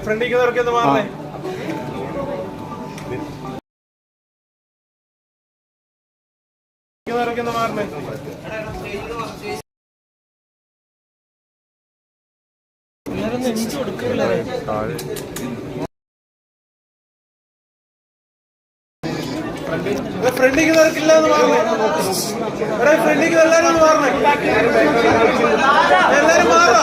ഫ്രണ്ടിരിക്കുന്നവർക്ക് ഒന്ന് മാറണേ ഇരിക്കുന്നവരൊക്കെ ഒന്ന് മാറണേ ഫ്രണ്ടിരിക്കുന്നവർക്കില്ല എന്ന് എല്ലാരും ഒന്ന് മാറണേ എല്ലാരും മാറാ.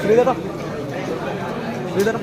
ശ്രീധരം ശ്രീധരം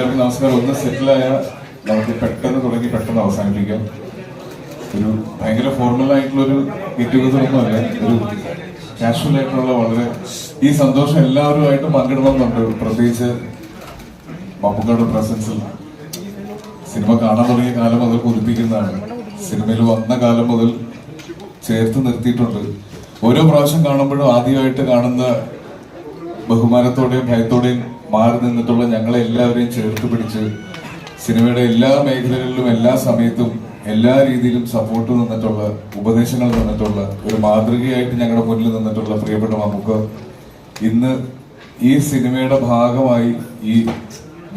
എല്ലാവർക്കും നമസ്കാരം. ഒന്ന് സെറ്റിലായ നമുക്ക് പെട്ടെന്ന് തുടങ്ങി പെട്ടെന്ന് അവസാനിപ്പിക്കാം. ഒരു ഭയങ്കര ഫോർമൽ ആയിട്ടുള്ളൊരു ഗെറ്റ് ടുഗദർ ഒരു കാഷ്വൽ ആയിട്ടുള്ള വളരെ ഈ സന്തോഷം എല്ലാവരുമായിട്ടും പങ്കിടണമെന്നുണ്ട്. പ്രത്യേകിച്ച് മമ്മൂക്കയുടെ പ്രസൻസിൽ സിനിമ കാണാൻ തുടങ്ങിയ കാലം മുതൽ കുതിപ്പിക്കുന്നതാണ് സിനിമയിൽ വന്ന കാലം മുതൽ ചേർത്ത് നിർത്തിയിട്ടുണ്ട്. ഓരോ പ്രാവശ്യം കാണുമ്പോഴും ആദ്യമായിട്ട് കാണുന്ന ബഹുമാനത്തോടെയും ഭയത്തോടെയും മാറി നിന്നിട്ടുള്ള ഞങ്ങളെ എല്ലാവരെയും ചേർത്ത് പിടിച്ച് സിനിമയുടെ എല്ലാ മേഖലകളിലും എല്ലാ സമയത്തും എല്ലാ രീതിയിലും സപ്പോർട്ട് നിന്നിട്ടുള്ള ഉപദേശങ്ങൾ നിന്നിട്ടുള്ള ഒരു മാതൃകയായിട്ട് ഞങ്ങളുടെ മുന്നിൽ നിന്നിട്ടുള്ള പ്രിയപ്പെട്ട മമ്മൂക്ക. ഇന്ന് ഈ സിനിമയുടെ ഭാഗമായി ഈ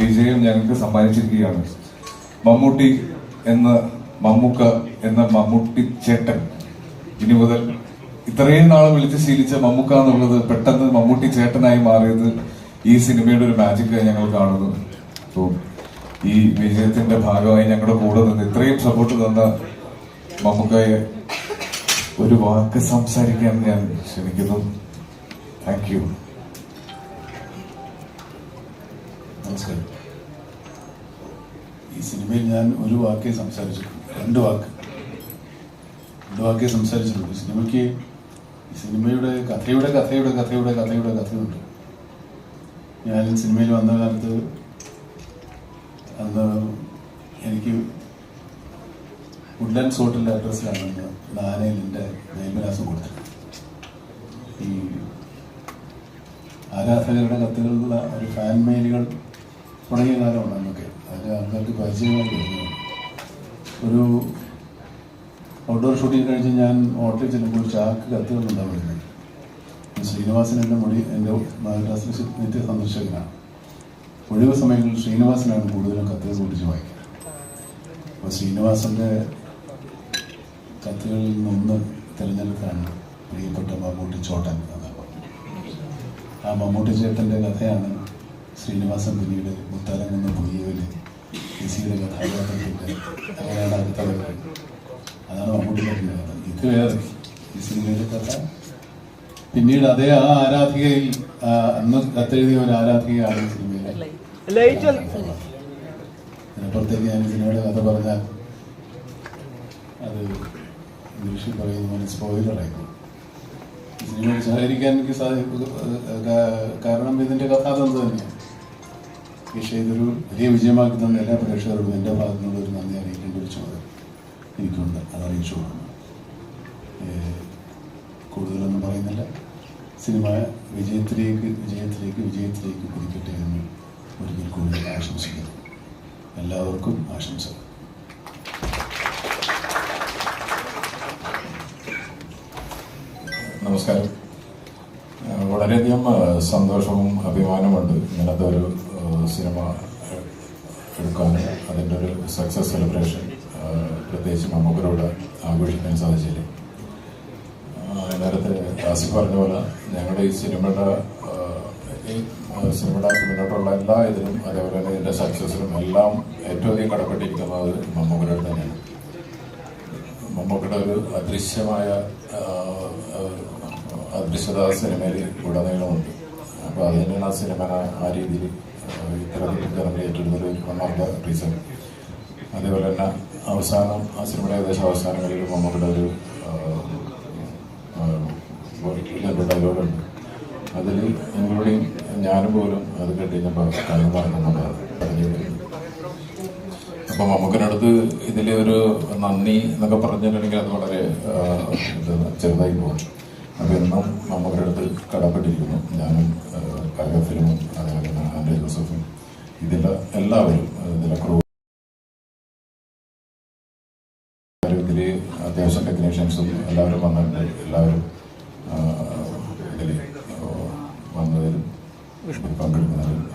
വിജയം ഞങ്ങൾക്ക് സമ്മാനിച്ചിരിക്കുകയാണ്. മമ്മൂട്ടി എന്ന മമ്മൂക്ക എന്ന മമ്മൂട്ടി ചേട്ടൻ. ഇനി മുതൽ ഇത്രയും നാളും വിളിച്ച് ശീലിച്ച മമ്മൂക്ക എന്നുള്ളത് പെട്ടെന്ന് മമ്മൂട്ടി ചേട്ടനായി മാറിയത് ഈ സിനിമയുടെ ഒരു മാജിക് ഞങ്ങൾ കാണുന്നു. അപ്പോൾ ഈ വിജയത്തിന്റെ ഭാഗമായി ഞങ്ങളുടെ കൂടെ നിന്ന് ഇത്രയും സപ്പോർട്ട് തന്ന മമ്മൂക്കയെ ഒരു വാക്ക് സംസാരിക്കാൻ ഞാൻ ക്ഷണിക്കുന്നു. താങ്ക് യു നമസ്കാരം. ഈ സിനിമയിൽ ഞാൻ ഒരു വാക്കേ സംസാരിച്ചിട്ടുള്ളൂ രണ്ട് വാക്ക്. രണ്ട് വാക്കേ സംസാരിച്ചിട്ടുള്ളൂ. സിനിമയ്ക്ക് സിനിമയുടെ കഥയുടെ കഥയുടെ കഥയുടെ കഥയുടെ കഥയുണ്ട്. ഞാൻ സിനിമയിൽ വന്ന കാലത്ത് അന്ന് എനിക്ക് വുഡ്ലാൻഡ് ഹോട്ടലിന്റെ അഡ്രസ്സിലാണ് അന്ന് നാനയിൽ എന്റെ മേൽവിലാസം കൊടുത്തത് ഈ ആരാധകരുടെ കത്തുകളുള്ള ഒരു ഫാൻ മെയിലുകൾ തുടങ്ങിയ കാലമാണ് നമുക്ക് അതിൽ ആൾക്കാർക്ക് പരിചയമായി വരുന്നത് ഒരു ഔട്ട്ഡോർ ഷൂട്ടിംഗ് കഴിഞ്ഞ് ഞാൻ ഹോട്ടലിൽ ചെല്ലുമ്പോൾ ചാക്ക് കത്തുകൾ വരുന്നത് ശ്രീനിവാസൻ എന്റെ മൊഴി എന്റെ മദ്രാസിലെ നിത്യ സന്ദർശകനാണ്. ഒഴിവ് സമയങ്ങളിൽ ശ്രീനിവാസനാണ് കൂടുതലും കത്തുകൾ കുറിച്ച് വായിക്കുന്നത് അപ്പോൾ ശ്രീനിവാസന്റെ കത്തുകളിൽ നിന്നൊന്ന് തിരഞ്ഞെടുക്കാണ് പ്രിയപ്പെട്ട മമ്മൂട്ടി ചോട്ടൻ എന്ന ആ മമ്മൂട്ടി ചേട്ടന്റെ കഥയാണ് ശ്രീനിവാസൻ പിന്നീട് മുത്താലംകുന്ന് പുതിയവര് ലിസിയുടെ കഥാപാത്രത്തിന്റെ അങ്ങനെയാണ് അടുത്ത അതാണ് മമ്മൂട്ടി ചേട്ടന്റെ കഥ ഇത് വേറെ ഈ സിനിമയിലെ കഥ. പിന്നീട് അതേ ആ ആരാധികയിൽ അന്ന് കത്തെഴുതിയ ഒരു ആരാധികയാണ് ഈ സിനിമയിലെ. ഇതിനപ്പുറത്തേക്ക് ഞാൻ സിനിമയുടെ കഥ പറഞ്ഞാൽ അത് ഇംഗ്ലീഷിൽ പറയുന്ന പോലെ സ്പോയിലറായിരുന്നു സിനിമ സഹകരിക്കാൻ എനിക്ക് സാധിക്കും കാരണം ഇതിന്റെ കഥാതന്ത് തന്നെയാണ് പക്ഷേ ഇതൊരു വലിയ വിജയമാക്കി തന്ന എല്ലാ പ്രേക്ഷകരോടും എന്റെ ഭാഗത്തു നിന്നുള്ള ഒരു നന്ദി അറിയിക്കേണ്ട ഒരു ചുമതല എനിക്കുണ്ട്. അത് അറിയിച്ചു കൊടുക്കുന്നു കൂടുതലൊന്നും പറയുന്നില്ല. സിനിമ വിജയത്തിലേക്ക് വിജയത്തിലേക്ക് വിജയത്തിലേക്ക് കുതിക്കട്ടെ എന്ന് ഒരിക്കൽ കൂടി ആശംസിക്കുന്നു. എല്ലാവർക്കും ആശംസകൾ നമസ്കാരം. വളരെയധികം സന്തോഷവും അഭിമാനമുണ്ട് ഇങ്ങനത്തെ ഒരു സിനിമ എടുക്കാനും അതിന്റെ ഒരു സക്സസ് സെലിബ്രേഷൻ പ്രത്യേകിച്ച് മമ്മൂക്കരോട് ആഘോഷിക്കാൻ സാധിച്ചില്ലേ? നേരത്തെ ആസിഫ് പറഞ്ഞ പോലെ ഞങ്ങളുടെ ഈ സിനിമയുടെ സിനിമയുടെ മുന്നോട്ടുള്ള എല്ലാ ഇതിനും അതേപോലെ തന്നെ ഇതിന്റെ സക്സസിനും എല്ലാം ഏറ്റവും അധികം കടപ്പെട്ടിരിക്കുന്നത് മമ്മൂക്കയുടെ തന്നെയാണ്. മമ്മൂക്കയുടെ ഒരു അദൃശ്യമായ അദൃശ്യത സിനിമയിൽ ഉടനീളമുണ്ട്. അപ്പോൾ അത് തന്നെയാണ് ആ സിനിമ ആ രീതിയിൽ ഇത്രയധികം ജനങ്ങൾ ഏറ്റെടുത്തൊരു വൺ റീസൺ അതേപോലെ തന്നെ അവസാനം ആ സിനിമയുടെ ഏകദേശം അവസാനങ്ങളിൽ മമ്മൂക്കയുടെ ഒരു ഡയലോഗുണ്ട് അതിൽ ഇൻക്ലൂഡിങ് ഞാനും പോലും അത് കേട്ടുകഴിഞ്ഞപ്പോൾ കണ്ണു മറക്കുന്നുണ്ടായിരുന്നു അപ്പൊ മമ്മൂക്കിനടുത്ത് ഇതിലെ ഒരു നന്ദി എന്നൊക്കെ പറഞ്ഞിട്ടുണ്ടെങ്കിൽ അത് വളരെ ചെറുതായി പോകും അപ്പം എന്നും മമ്മൂക്കിന്റെ അടുത്ത് കടപ്പെട്ടിരിക്കുന്നു. ഞാനും കല ഫിലിമും അതേപോലെ ആൻഡ്രി ജോസഫും ഇതിലെ എല്ലാവരും ഇതിലെ ക്രൂ ഇതിൽ അത്യാവശ്യം ടെക്നീഷ്യൻസും എല്ലാവരും വന്നിട്ടുണ്ട്. എല്ലാവരും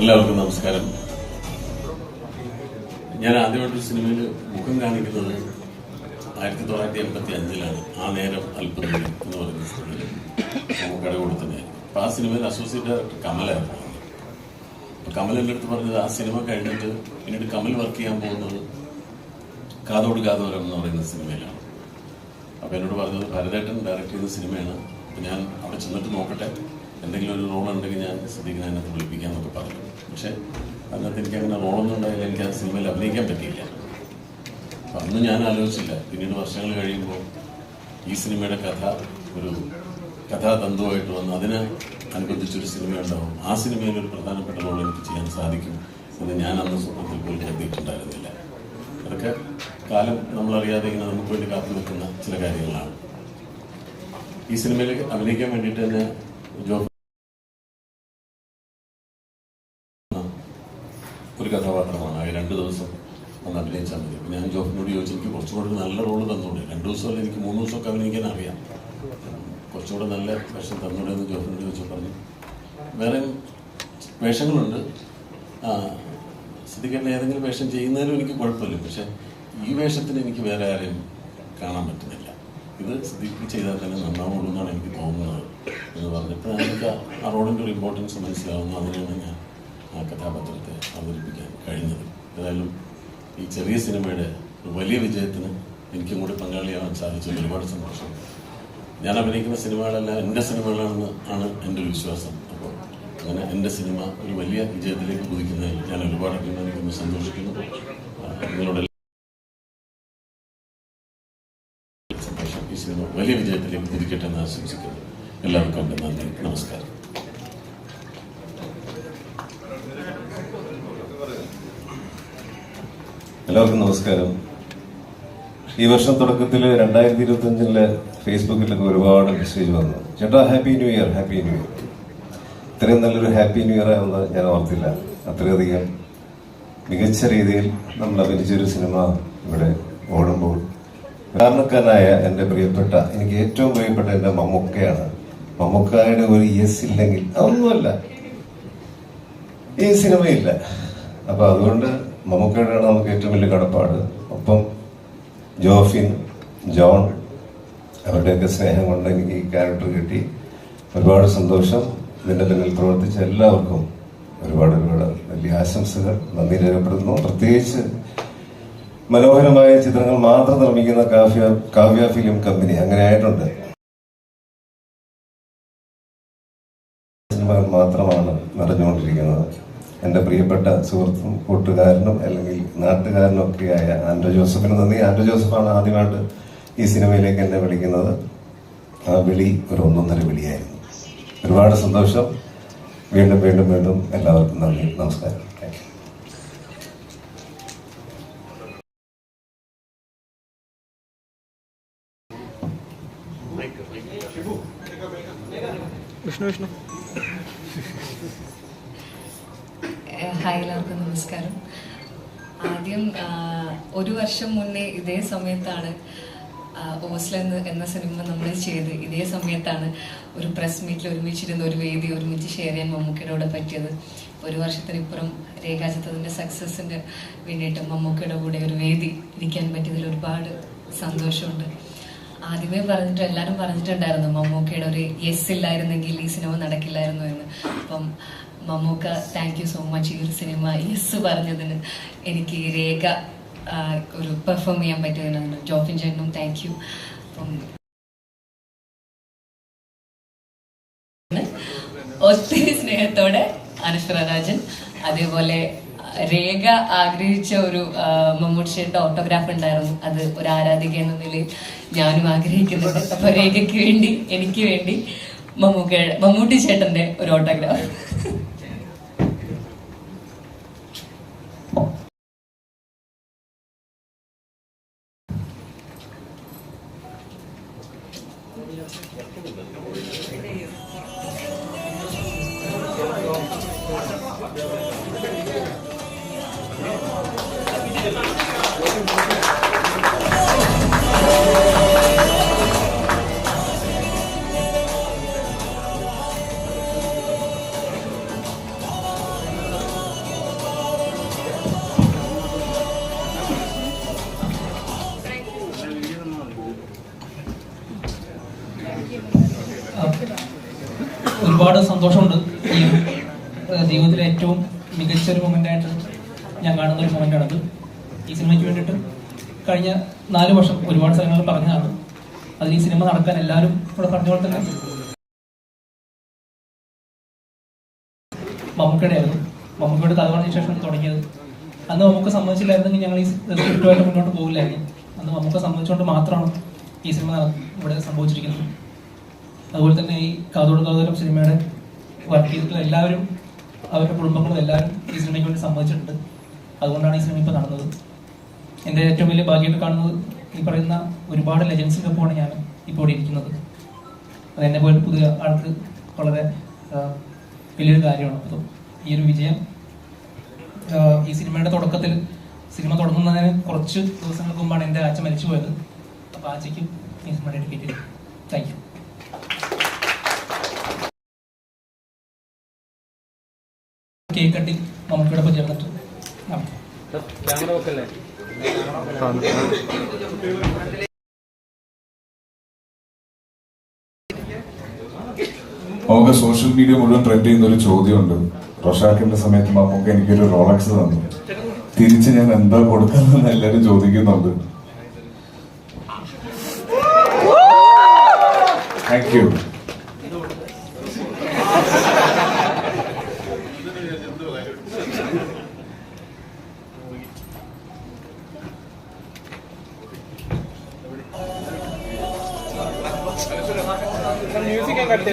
എല്ലാവർക്കും നമസ്കാരം. ഞാൻ ആദ്യമായിട്ടൊരു സിനിമയിൽ മുഖം കാണിക്കുന്നത് ആയിരത്തി തൊള്ളായിരത്തി എൺപത്തി അഞ്ചിലാണ് ആ നേരം അല്പം എന്ന് പറയുന്ന സിനിമയിൽ നമുക്കട കൊടുത്തത് ആ സിനിമയിൽ അസോസിയേറ്റ് ഡയറക്ടർ കമലായിരുന്നു കമൽ എന്റെ അടുത്ത് പറഞ്ഞത് ആ സിനിമ കഴിഞ്ഞിട്ട് പിന്നീട് കമൽ വർക്ക് ചെയ്യാൻ പോകുന്നത് കാതോട് കാതോരം എന്ന് പറയുന്ന സിനിമയിലാണ്. അപ്പോൾ എന്നോട് പറഞ്ഞത് ഭരതേട്ടൻ ഡയറക്ട് ചെയ്യുന്ന സിനിമയാണ്. ഞാൻ അവിടെ ചെന്നിട്ട് നോക്കട്ടെ. എന്തെങ്കിലും ഒരു റോൾ ഉണ്ടെങ്കിൽ ഞാൻ ശ്രദ്ധിക്കുന്നതിനകത്ത് വിളിപ്പിക്കാമെന്നൊക്കെ പറഞ്ഞു. പക്ഷെ അതിനകത്ത് എനിക്ക് അങ്ങനെ റോളൊന്നും എനിക്ക് ആ സിനിമയിൽ അഭിനയിക്കാൻ പറ്റിയില്ല. അപ്പം അന്ന് ഞാൻ ആലോചിച്ചില്ല. പിന്നീട് വർഷങ്ങൾ കഴിയുമ്പോൾ ഈ സിനിമയുടെ കഥ ഒരു കഥാതന്തുവായിട്ട് വന്ന് അതിന് അനുബന്ധിച്ചൊരു സിനിമ ഉണ്ടാവും ആ സിനിമയിൽ ഒരു പ്രധാനപ്പെട്ട റോൾ എനിക്ക് ചെയ്യാൻ സാധിക്കും എന്ന് ഞാൻ അന്ന് സ്വപ്നത്തിൽ പോലും കരുതിയിട്ടുണ്ടായിരുന്നില്ല. അതൊക്കെ കാലം നമ്മളറിയാതെ ഇങ്ങനെ നമുക്ക് വേണ്ടി കാത്തു വെക്കുന്ന ചില കാര്യങ്ങളാണ്. ഈ സിനിമയിൽ അഭിനയിക്കാൻ വേണ്ടിയിട്ട് തന്നെ ജോബ് ഒരു കഥാപാത്രമാണ്. ആ രണ്ട് ദിവസം ഒന്ന് അഭിനയിച്ചാൽ മതി. അപ്പോൾ ഞാൻ ജോഫിനോട് ചോദിച്ചു എനിക്ക് കുറച്ചുകൂടെ നല്ല റോൾ തന്നൂടെ? രണ്ട് ദിവസമല്ല എനിക്ക് മൂന്ന് ദിവസമൊക്കെ അഭിനയിക്കാൻ അറിയാം. കുറച്ചുകൂടെ നല്ല വേഷം തന്നൂടെ എന്ന് ജോഫിനോട് ചോദിച്ചു പറഞ്ഞു. വേറെ വേഷങ്ങളുണ്ട്. സ്ഥിതിക്കേണ്ട ഏതെങ്കിലും വേഷം ചെയ്യുന്നതിലും എനിക്ക് കുഴപ്പമില്ല. പക്ഷെ ഈ വേഷത്തിന് എനിക്ക് വേറെ ആരെയും കാണാൻ പറ്റുന്നില്ല. ഇത് സിദ്ധിക്ക് ചെയ്താൽ തന്നെ നന്നാവുള്ളൂ എന്നാണ് എനിക്ക് തോന്നുന്നത്. എന്ന് പറഞ്ഞപ്പോൾ എനിക്ക് ആ റോളിന്റെ ഒരു ഇമ്പോർട്ടൻസ് മനസ്സിലാവുന്നു. അതിനാണ് ഞാൻ ആ കഥാപാത്രത്തെ അവതരിപ്പിക്കാൻ കഴിഞ്ഞത്. ഏതായാലും ഈ ചെറിയ സിനിമയുടെ വലിയ വിജയത്തിന് എനിക്കും കൂടി പങ്കാളിയാവാൻ സാധിച്ചതിൽ ഒരുപാട് സന്തോഷം. ഞാൻ അഭിനയിക്കുന്ന സിനിമകളെല്ലാം എന്റെ സിനിമകളാണെന്ന് ആണ് എന്റെ ഒരു വിശ്വാസം. അപ്പോൾ അങ്ങനെ എന്റെ സിനിമ ഒരു വലിയ വിജയത്തിലേക്ക് കുതിക്കുന്നതിൽ ഞാൻ ഒരുപാട് അഭിമാനിക്കുന്നു സന്തോഷിക്കുന്നു. നിങ്ങളുടെ സന്തോഷം. ഈ സിനിമ വലിയ വിജയത്തിലേക്ക് കുതിക്കട്ടെ എന്ന് ആശംസിക്കുന്നു. എല്ലാവർക്കും നന്ദി. നമസ്കാരം. എല്ലാവർക്കും നമസ്കാരം. ഈ വർഷം തുടക്കത്തിൽ രണ്ടായിരത്തി ഇരുപത്തി അഞ്ചിലെ ഫേസ്ബുക്കിലൊക്കെ ഒരുപാട് മെസ്സേജ് വന്നു. ചേട്ടാ happy new year happy new year ഇത്രയും നല്ലൊരു ഹാപ്പി ന്യൂ ഇയർ ആയെന്ന് ഞാൻ ഓർത്തില്ല. അത്രയധികം മികച്ച രീതിയിൽ നമ്മൾ അഭിനയിച്ചൊരു സിനിമ ഇവിടെ ഓടുമ്പോൾ. കാരണക്കാരനായ എന്റെ പ്രിയപ്പെട്ട എനിക്ക് ഏറ്റവും പ്രിയപ്പെട്ട എന്റെ മമ്മൂക്കയാണ്. മമ്മൂക്കായുടെ ഒരു യെസ് ഇല്ലെങ്കിൽ അതൊന്നുമല്ല. ഈ സിനിമയില്ല. അപ്പൊ അതുകൊണ്ട് മമ്മൂക്കയോടാണ് നമുക്ക് ഏറ്റവും വലിയ കടപ്പാട്. ഒപ്പം ജോഫിൻ ജോൺ അവരുടെയൊക്കെ സ്നേഹം കൊണ്ട് എനിക്ക് ഈ ക്യാരക്ടർ കിട്ടി. ഒരുപാട് സന്തോഷം. ഇതിന്റെ പിന്നിൽ പ്രവർത്തിച്ച എല്ലാവർക്കും ഒരുപാട് ഒരുപാട് വലിയ ആശംസകൾ. നന്ദി രേഖപ്പെടുത്തുന്നു. പ്രത്യേകിച്ച് മനോഹരമായ ചിത്രങ്ങൾ മാത്രം നിർമ്മിക്കുന്ന കാവ്യ കാവ്യ ഫിലിം കമ്പനി അങ്ങനെ ആയിട്ടുണ്ട് സിനിമകൾ മാത്രമാണ് നിറഞ്ഞുകൊണ്ടിരിക്കുന്നത് എന്റെ പ്രിയപ്പെട്ട സുഹൃത്തും കൂട്ടുകാരനും അല്ലെങ്കിൽ നാട്ടുകാരനും ഒക്കെയായ ആൻഡ്രോ ജോസഫിന് നന്ദി. ആൻഡ്രോ ജോസഫാണ് ആദ്യമായിട്ട് ഈ സിനിമയിലേക്ക് എന്നെ വിളിക്കുന്നത്. ആ വിളി ഒരു ഒന്നൊന്നര വിളിയായിരുന്നു. ഒരുപാട് സന്തോഷം. വീണ്ടും വീണ്ടും വീണ്ടും എല്ലാവർക്കും നന്ദി. നമസ്കാരം. വിഷ്ണു വിഷ്ണു. ഹായ് എല്ലാവർക്കും നമസ്കാരം. ആദ്യം ഒരു വർഷം മുന്നേ ഇതേ സമയത്താണ് ഓസ്ല എന്ന സിനിമ നമ്മൾ ചെയ്ത്. ഇതേ സമയത്താണ് ഒരു പ്രസ് മീറ്റിൽ ഒരുമിച്ചിരുന്ന ഒരു വേദി ഒരുമിച്ച് ഷെയർ ചെയ്യാൻ മമ്മൂക്കയുടെ കൂടെ പറ്റിയത്. ഒരു വർഷത്തിനിപ്പുറം രേഖാചിത്രത്തിന്റെ സക്സസിന് വേണ്ടിയിട്ട് മമ്മൂക്കയുടെ കൂടെ ഒരു വേദി ഇരിക്കാൻ പറ്റിയതിൽ ഒരുപാട് സന്തോഷമുണ്ട്. ആദ്യമേ പറഞ്ഞിട്ട് എല്ലാവരും പറഞ്ഞിട്ടുണ്ടായിരുന്നു മമ്മൂക്കയുടെ ഒരു യെസ് ഇല്ലായിരുന്നെങ്കിൽ ഈ സിനിമ നടക്കില്ലായിരുന്നു എന്ന്. അപ്പം Mammukka thank you so much ഈ ഒരു സിനിമ യെസ് പറഞ്ഞതിന് എനിക്ക് രേഖ ഒരു പെർഫോം ചെയ്യാൻ പറ്റിയതിനാണ് ജോഫിൻ ചേട്ടനും താങ്ക് യു അപ്പം ഒത്തിരി സ്നേഹത്തോടെ അനശ്വര രാജൻ അതേപോലെ രേഖ ആഗ്രഹിച്ച ഒരു മമ്മൂട്ടിയുടെ ഓട്ടോഗ്രാഫ് ഉണ്ടായിരുന്നു. അത് ഒരു ആരാധിക എന്ന നിലയിൽ ഞാനും ആഗ്രഹിക്കുന്നുണ്ട്. അപ്പൊ രേഖയ്ക്ക് വേണ്ടി എനിക്ക് വേണ്ടി മമ്മൂക്ക മമ്മൂട്ടി ചേട്ടന്റെ ഒരു ഓട്ടോഗ്രാഫ് ഒരുപാട് സന്തോഷമുണ്ട് ഈ ജീവിതത്തിലെ ഏറ്റവും മികച്ച ഒരു മൊമെന്റ് ആയിട്ട് ഞാൻ കാണുന്ന ഒരു മൊമെന്റ് ആണത്. ഈ സിനിമയ്ക്ക് വേണ്ടിയിട്ട് കഴിഞ്ഞ നാല് വർഷം ഒരുപാട് സ്ഥലങ്ങളിൽ പറഞ്ഞതാണ്. അതിൽ ഈ സിനിമ നടക്കാൻ എല്ലാവരും ഇവിടെ പറഞ്ഞ പോലെ തന്നെ മമ്മൂക്കയുടെ ആയിരുന്നു മമ്മൂക്കയുടെ കഥ പറഞ്ഞ ശേഷം തുടങ്ങിയത്. അന്ന് മമ്മൂക്ക സമ്മതിച്ചില്ലായിരുന്നെങ്കിൽ ഞങ്ങൾ ഈ സ്ക്രിപ്റ്റുമായിട്ട് മുന്നോട്ട് പോകില്ലായിരുന്നു. അന്ന് മമ്മൂക്ക സമ്മതിച്ചുകൊണ്ട് മാത്രമാണ് ഈ സിനിമ ഇവിടെ സംഭവിച്ചിരിക്കുന്നത്. അതുപോലെ തന്നെ ഈ കാതോട് കാതോരം സിനിമയുടെ വർക്ക് ചെയ്തിട്ടുള്ള എല്ലാവരും അവരുടെ കുടുംബങ്ങളും എല്ലാവരും ഈ സിനിമയ്ക്ക് വേണ്ടി സമ്മതിച്ചിട്ടുണ്ട്. അതുകൊണ്ടാണ് ഈ സിനിമ ഇപ്പോൾ നടന്നത്. എന്റെ ഏറ്റവും വലിയ ഭാഗ്യമായിട്ട് കാണുന്നത് ഈ പറയുന്ന ഒരുപാട് ലെജൻസിന്റെ ഒപ്പമാണ് ഞാൻ ഇപ്പോൾ ഇവിടെ ഇരിക്കുന്നത്. അത് എന്നെ പോലെ പുതിയ ആൾക്ക് വളരെ വലിയൊരു കാര്യമാണ്. അപ്പോൾ ഈ ഒരു വിജയം ഈ സിനിമയുടെ തുടക്കത്തിൽ സിനിമ തുടങ്ങുന്നതിന് കുറച്ച് ദിവസങ്ങൾക്ക് മുമ്പാണ് എന്റെ അച്ഛൻ മരിച്ചു പോയത് അപ്പോൾ ആച്ചയ്ക്കും ഈ cinema dedicate thank you cake cutting നമുക്കിവിടെ ചേർന്നിട്ട്. നടത്താം ക്യാമറ നമുക്ക് സോഷ്യൽ മീഡിയ മുഴുവൻ ട്രെൻഡ് ചെയ്യുന്ന ഒരു ചോദ്യമുണ്ട്. റൊഷാക്കിന്റെ സമയത്ത് നമുക്ക് എനിക്കൊരു റോളക്സ് തന്നു. തിരിച്ച് ഞാൻ എന്താ കൊടുക്കുന്നതെന്ന് എല്ലാരും ചോദിക്കുന്നുണ്ട്. താങ്ക് യു മ്യൂസിക് കട്ട്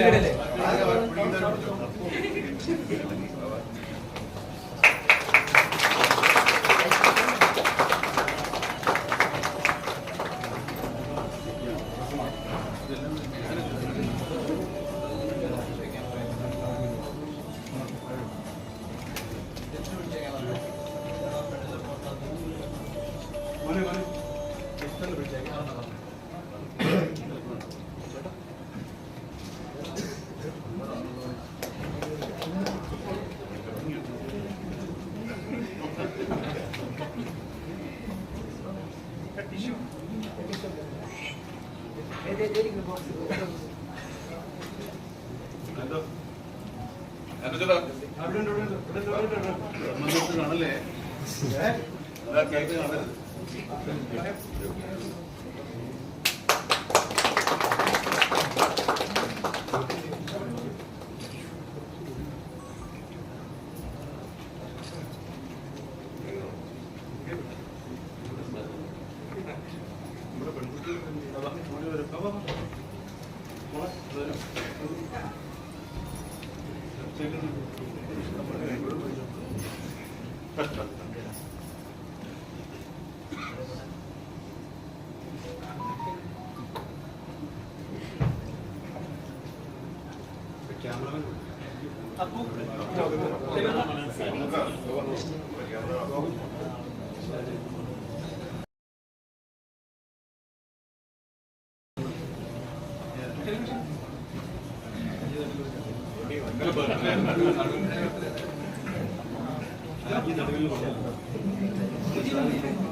ചെയ്യണല്ലേ താങ്ക്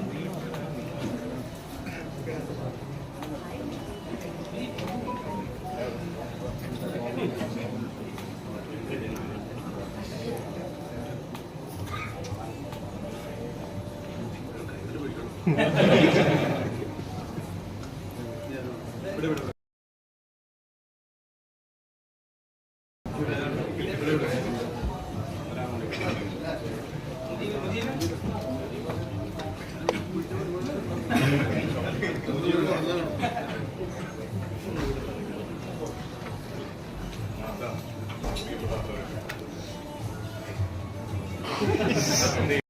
യു എല്ലാവർക്കും ഒരുപാട് ഒരുപാട് നന്ദി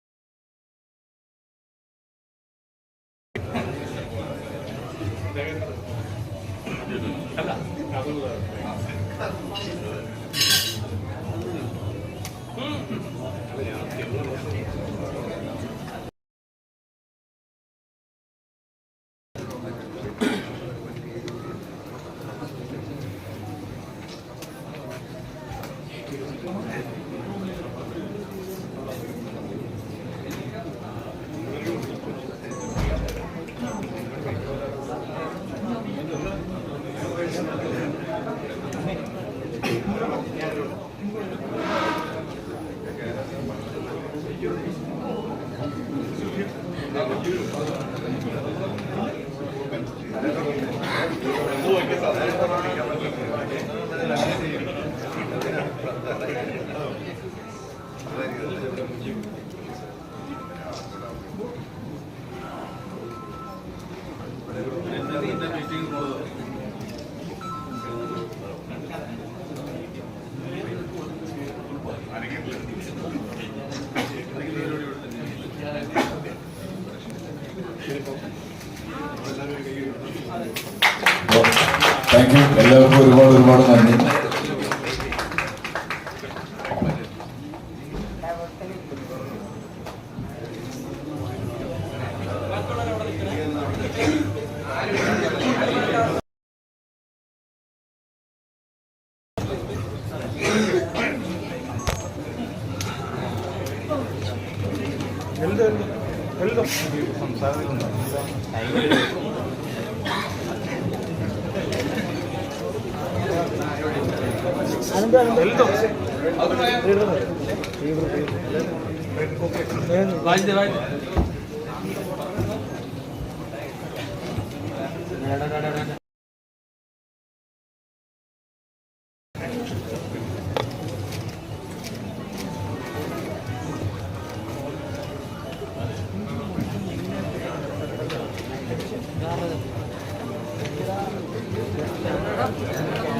বাইশ দে বাইশ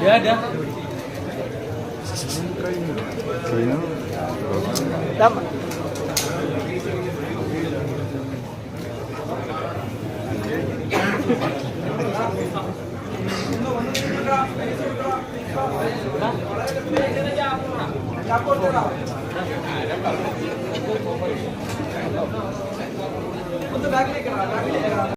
Yeah, yeah.